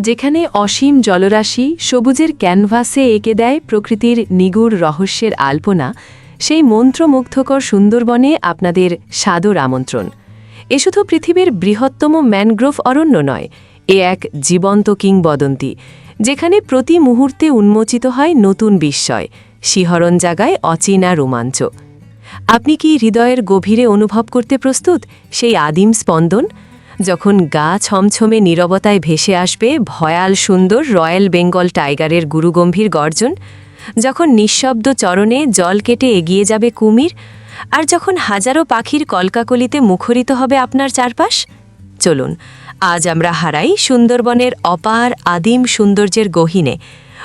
যেখানে অসীম জলরাশি সবুজের ক্যানভাসে এঁকে দেয় প্রকৃতির নিগুড় রহস্যের আলপনা, সেই মন্ত্রমুগ্ধকর সুন্দরবনে আপনাদের সাদর আমন্ত্রণ। এ শুধু পৃথিবীর বৃহত্তম ম্যানগ্রোভ অরণ্য নয়, এ এক জীবন্ত কিংবদন্তি, যেখানে প্রতি মুহূর্তে উন্মোচিত হয় নতুন বিস্ময়, শিহরণ জাগায় অচেনা রোমাঞ্চ। আপনি কি হৃদয়ের গভীরে অনুভব করতে প্রস্তুত, সেই আদিম স্পন্দন? যখন গা ছমছমে নীরবতায় ভেসে আসবে ভয়াল সুন্দর রয়্যাল বেঙ্গল টাইগারের গুরুগম্ভীর গর্জন, যখন নিঃশব্দ চরণে জল কেটে এগিয়ে যাবে কুমির, আর যখন হাজারো পাখির কলকাকলিতে মুখরিত হবে আপনার চারপাশ, চলুন, আজ আমরা হারাই সুন্দরবনের অপার আদিম সৌন্দর্যের গহিনে।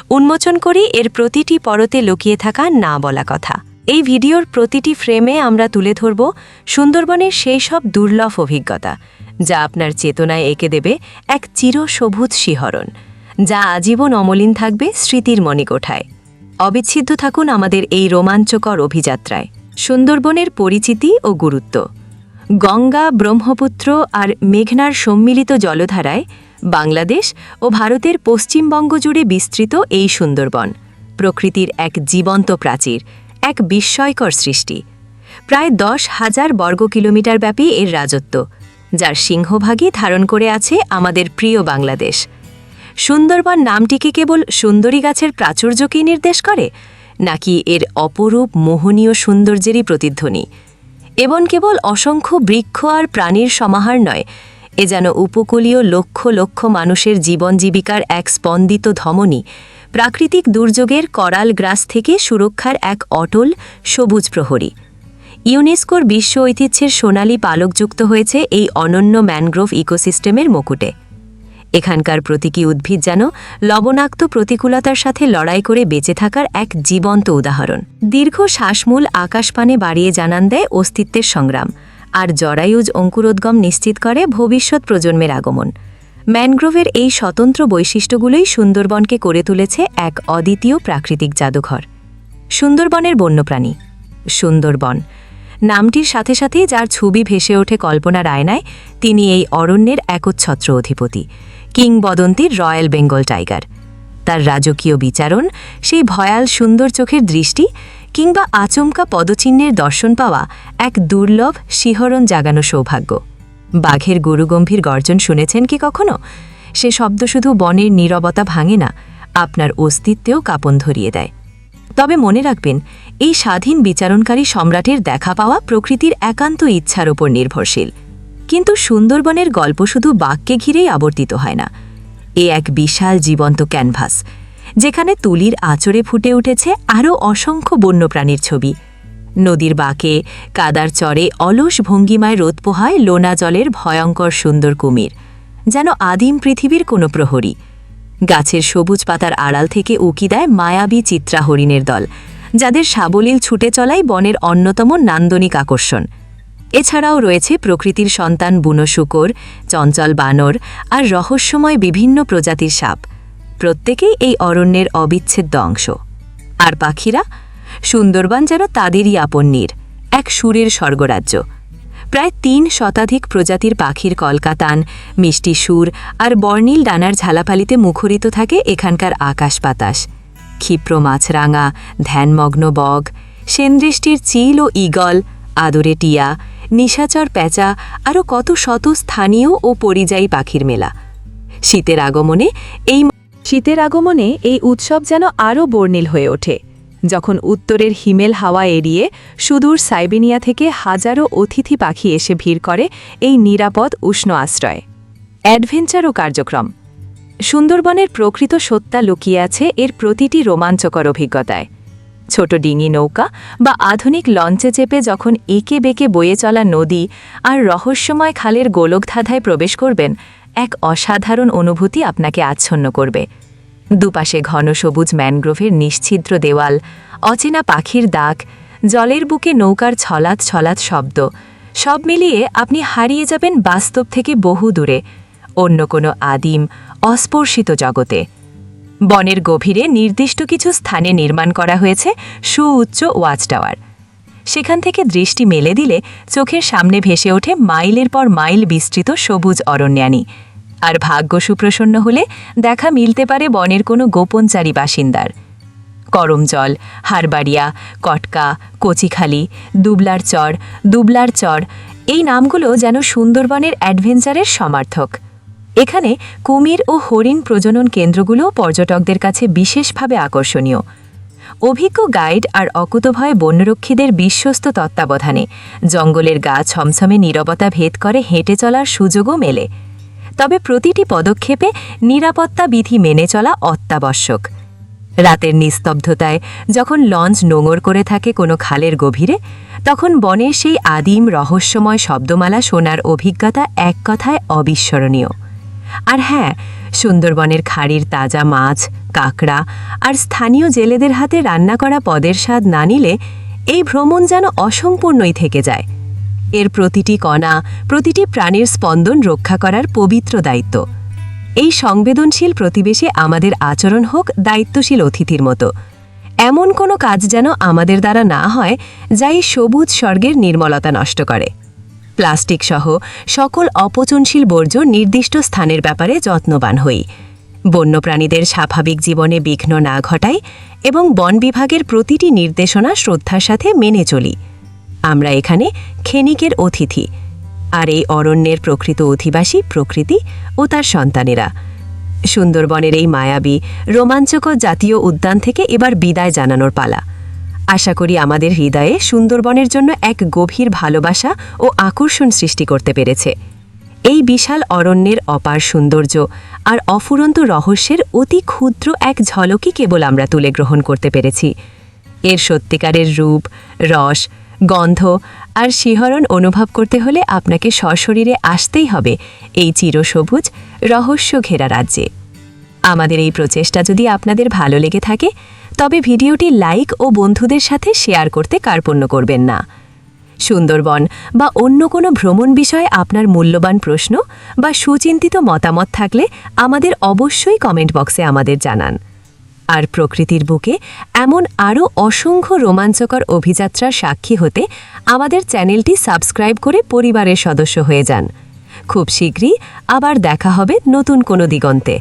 উন্মোচন করি এর প্রতিটি পরতে লুকিয়ে থাকা না বলা কথা। এই ভিডিওর প্রতিটি ফ্রেমে আমরা তুলে ধরব সুন্দরবনের সেই সব দুর্লভ অভিজ্ঞতা। যা আপনার চেতনায় এঁকে দেবে এক চিরসবুজ শিহরণ, যা আজীবন অমলিন থাকবে স্মৃতির মণিকোঠায়। অবিচ্ছেদ্য থাকুন আমাদের এই রোমাঞ্চকর অভিযাত্রায়। সুন্দরবনের পরিচিতি ও গুরুত্ব। গঙ্গা, ব্রহ্মপুত্র আর মেঘনার সম্মিলিত জলধারায় বাংলাদেশ ও ভারতের পশ্চিমবঙ্গ জুড়ে বিস্তৃত এই সুন্দরবন, প্রকৃতির এক জীবন্ত প্রাচীর, এক বিস্ময়কর সৃষ্টি। প্রায় দশ হাজার বর্গ কিলোমিটার ব্যাপী এর রাজত্ব। যার সিংহভাগই ধারণ করে আছে আমাদের প্রিয় বাংলাদেশ। সুন্দরবন নামটিকে কেবল সুন্দরী গাছের প্রাচুর্যকেই নির্দেশ করে, নাকি এর অপরূপ মোহনীয় সৌন্দর্যেরই প্রতিধ্বনি? এবং কেবল অসংখ্য বৃক্ষ আর প্রাণীর সমাহার নয়, এ যেন উপকূলীয় লক্ষ লক্ষ মানুষের জীবন জীবিকার এক স্পন্দিত ধমনী, প্রাকৃতিক দুর্যোগের করাল গ্রাস থেকে সুরক্ষার এক অটল সবুজ প্রহরী। ইউনেস্কোর বিশ্ব ঐতিহ্যের সোনালী পালকযুক্ত হয়েছে এই অনন্য ম্যানগ্রোভ ইকোসিস্টেমের মুকুটে। এখানকার প্রতীকী উদ্ভিদ যেন লবণাক্ত প্রতিকূলতার সাথে লড়াই করে বেঁচে থাকার এক জীবন্ত উদাহরণ। দীর্ঘ শ্বাসমূল আকাশপানে বাড়িয়ে জানান দেয় অস্তিত্বের সংগ্রাম, আর জরায়ুজ অঙ্কুরোদ্গম নিশ্চিত করে ভবিষ্যৎ প্রজন্মের আগমন। ম্যানগ্রোভের এই স্বতন্ত্র বৈশিষ্ট্যগুলোই সুন্দরবনকে করে তুলেছে এক অদ্বিতীয় প্রাকৃতিক জাদুঘর। সুন্দরবনের বন্যপ্রাণী। সুন্দরবন নামটির সাথে সাথে যার ছবি ভেসে ওঠে কল্পনা রায়নায় তিনি এই অরণ্যের একচ্ছত্র অধিপতি, কিংবদন্তির রয়্যাল বেঙ্গল টাইগার। তার রাজকীয় বিচারণ, সেই ভয়াল সুন্দর চোখের দৃষ্টি, কিংবা আচমকা পদচিহ্নের দর্শন পাওয়া এক দুর্লভ শিহরণ জাগানো সৌভাগ্য। বাঘের গুরুগম্ভীর গর্জন শুনেছেন কি কখনো? সে শব্দ শুধু বনের নীরবতা ভাঙে না, আপনার অস্তিত্বেও কাপন ধরিয়ে দেয়। তবে মনে রাখবেন, এই স্বাধীন বিচারণকারী সম্রাটের দেখা পাওয়া প্রকৃতির একান্ত ইচ্ছার ওপর নির্ভরশীল। কিন্তু সুন্দরবনের গল্প শুধু বাঘকে ঘিরেই আবর্তিত হয় না। এ এক বিশাল জীবন্ত ক্যানভাস, যেখানে তুলির আচরে ফুটে উঠেছে আরও অসংখ্য বন্যপ্রাণীর ছবি। নদীর বাঁকে, কাদার চরে অলস ভঙ্গিমায় রোদ পোহায় লোনা জলের ভয়ঙ্কর সুন্দর কুমির, যেন আদিম পৃথিবীর কোনো প্রহরী। গাছের সবুজ পাতার আড়াল থেকে উকি দেয় মায়াবী চিত্রা হরিণের দল, যাদের সাবলীল ছুটে চলাই বনের অন্যতম নান্দনিক আকর্ষণ। এছাড়াও রয়েছে প্রকৃতির সন্তান বুনো শুকর, চঞ্চল বানর আর রহস্যময় বিভিন্ন প্রজাতির সাপ। প্রত্যেকেই এই অরণ্যের অবিচ্ছেদ্য অংশ। আর পাখিরা? সুন্দরবন যেন তাদেরই আপন নীর, এক সুরের স্বর্গরাজ্য। প্রায় তিন শতাধিক প্রজাতির পাখির কলকাতান। মিষ্টি সুর আর বর্ণিল ডানার ঝালাপালিতে মুখরিত থাকে এখানকার আকাশ বাতাস। ক্ষিপ্র মাছরাঙা, ধ্যানমগ্ন বগ, সেনদৃষ্টির চিল ও ইগল আদরে টিয়া, নিশাচর প্যাঁচা, আরও কত শত স্থানীয় ও পরিযায়ী পাখির মেলা। শীতের আগমনে এই শীতের আগমনে এই উৎসব যেন আরও বর্ণিল হয়ে ওঠে। যখন উত্তরের হিমেল হাওয়া এড়িয়ে সুদূর সাইবেনিয়া থেকে হাজারো অতিথি পাখি এসে ভিড় করে এই নিরাপদ উষ্ণ আশ্রয়। অ্যাডভেঞ্চার ও কার্যক্রম। সুন্দরবনের প্রকৃত সত্তা লুকিয়ে আছে এর প্রতিটি রোমাঞ্চকর অভিজ্ঞতায়। ছোট ডিঙি নৌকা বা আধুনিক লঞ্চে চেপে যখন একে বেঁকে বয়ে চলা নদী আর রহস্যময় খালের গোলকধাঁধায় প্রবেশ করবেন, এক অসাধারণ অনুভূতি আপনাকে আচ্ছন্ন করবে। দুপাশে ঘন সবুজ ম্যানগ্রোভের নিশ্ছিদ্র দেওয়াল, অচেনা পাখির দাগ জলের বুকে নৌকার ছলাৎ ছলাৎ শব্দ, সব মিলিয়ে আপনি হারিয়ে যাবেন বাস্তব থেকে বহু দূরে, অন্য কোনো আদিম, অস্পর্শিত জগতে। বনের গভীরে নির্দিষ্ট কিছু স্থানে নির্মাণ করা হয়েছে সুউচ্চ ওয়াচ টাওয়ার। সেখান থেকে দৃষ্টি মেলে দিলে চোখের সামনে ভেসে ওঠে মাইলের পর মাইল বিস্তৃত সবুজ অরণ্যানী। আর ভাগ্য সুপ্রসন্ন হলে দেখা মিলতে পারে বনের কোনো গোপনচারী বাসিন্দার। করমজল হারবাড়িয়া, কটকা, কচিখালি, দুবলার চর দুবলার চর, এই নামগুলো যেন সুন্দরবনের অ্যাডভেঞ্চারের সমার্থক। এখানে কুমির ও হরিণ প্রজনন কেন্দ্রগুলো পর্যটকদের কাছে বিশেষভাবে আকর্ষণীয়। অভিজ্ঞ গাইড আর অকুতভয় বন্যরক্ষীদের বিশ্বস্ত তত্ত্বাবধানে জঙ্গলের গা ছমছমে নীরবতা ভেদ করে হেঁটে চলার সুযোগও মেলে। তবে প্রতিটি পদক্ষেপে নিরাপত্তা বিধি মেনে চলা অত্যাবশ্যক। রাতের নিস্তব্ধতায় যখন লঞ্চ নোঙর করে থাকে কোনো খালের গভীরে, তখন বনের সেই আদিম রহস্যময় শব্দমালা শোনার অভিজ্ঞতা এক কথায় অবিস্মরণীয়। আর হ্যাঁ সুন্দরবনের খাড়ির তাজা মাছ, কাঁকড়া আর স্থানীয় জেলেদের হাতে রান্না করা পদের স্বাদ না নিলে এই ভ্রমণ যেন অসম্পূর্ণই থেকে যায়। এর প্রতিটি কণা প্রতিটি প্রাণীর স্পন্দন রক্ষা করার পবিত্র দায়িত্ব। এই সংবেদনশীল প্রতিবেশে আমাদের আচরণ হোক দায়িত্বশীল অতিথির মতো। এমন কোনো কাজ যেন আমাদের দ্বারা না হয়, যা এই সবুজ স্বর্গের নির্মলতা নষ্ট করে। প্লাস্টিক সহ সকল অপচনশীল বর্জ্য নির্দিষ্ট স্থানের ব্যাপারে যত্নবান হই। বন্যপ্রাণীদের স্বাভাবিক জীবনে বিঘ্ন না ঘটাই এবং বন বিভাগের প্রতিটি নির্দেশনা শ্রদ্ধার সাথে মেনে চলি। আমরা এখানে ক্ষণিকের অতিথি আর এই অরণ্যের প্রকৃত অধিবাসী প্রকৃতি ও তার সন্তানেরা। সুন্দরবনের এই মায়াবী, রোমাঞ্চকর জাতীয় উদ্যান থেকে এবার বিদায় জানানোর পালা। আশা করি আমাদের হৃদয়ে সুন্দরবনের জন্য এক গভীর ভালোবাসা ও আকর্ষণ সৃষ্টি করতে পেরেছে। এই বিশাল অরণ্যের অপার সৌন্দর্য আর অফুরন্ত রহস্যের অতি ক্ষুদ্র এক ঝলকই কেবল আমরা তুলে গ্রহণ করতে পেরেছি। এর সত্যিকারের রূপ, রস গন্ধ আর শিহরণ অনুভব করতে হলে আপনাকে সশরীরে আসতেই হবে। এই চিরসবুজ রহস্য ঘেরা রাজ্যে। আমাদের এই প্রচেষ্টা যদি আপনাদের ভালো লেগে থাকে, তবে ভিডিওটি লাইক ও বন্ধুদের সাথে শেয়ার করতে কার্পণ্য করবেন না। সুন্দরবন বা অন্য কোনো ভ্রমণ বিষয়ে আপনার মূল্যবান প্রশ্ন বা সুচিন্তিত মতামত থাকলে আমাদের অবশ্যই কমেন্ট বক্সে আমাদের জানান। আর প্রকৃতির বুকে এমন আরও অসংখ্য রোমাঞ্চকর অভিযাত্রার সাক্ষী হতে আমাদের চ্যানেলটি সাবস্ক্রাইব করে পরিবারের সদস্য হয়ে যান। খুব শীঘ্রই আবার দেখা হবে নতুন কোনো দিগন্তে।